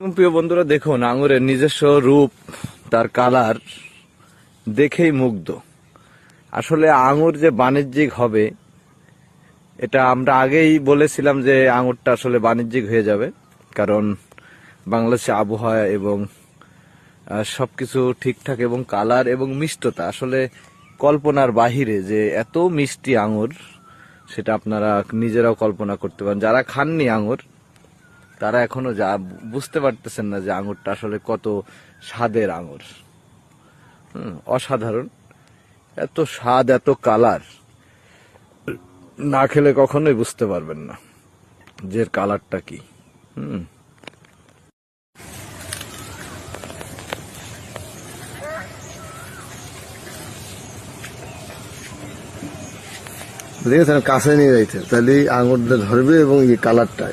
প্রিয় বন্ধুরা দেখুন আঙুরের নিজস্ব রূপ তার কালার দেখেই মুগ্ধ। আসলে আঙুর যে বাণিজ্যিক হবে এটা আমরা আগেই বলেছিলাম যে আঙুরটা আসলে বাণিজ্যিক হয়ে যাবে কারণ বাংলাদেশে আবহাওয়া এবং আহ, সবকিছু ঠিকঠাক এবং কালার এবং মিষ্টতা আসলে কল্পনার বাহিরে যে এত মিষ্টি আঙুর সেটা আপনারা নিজেরাও কল্পনা করতে পারেন। যারা খাননি আঙুর তারা এখনও যা বুঝতে পারতেছেন না যে আঙুরটা আসলে কত স্বাদের আঙুর। অসাধারণ। এত স্বাদ, এত কালার। না খেলে কখনোই বুঝতে পারবেন না যে কালারটা কি। হুম। কাছে নিয়ে যাইতে। তাহলে আঙুরটা ধরবে এবং এই কালারটা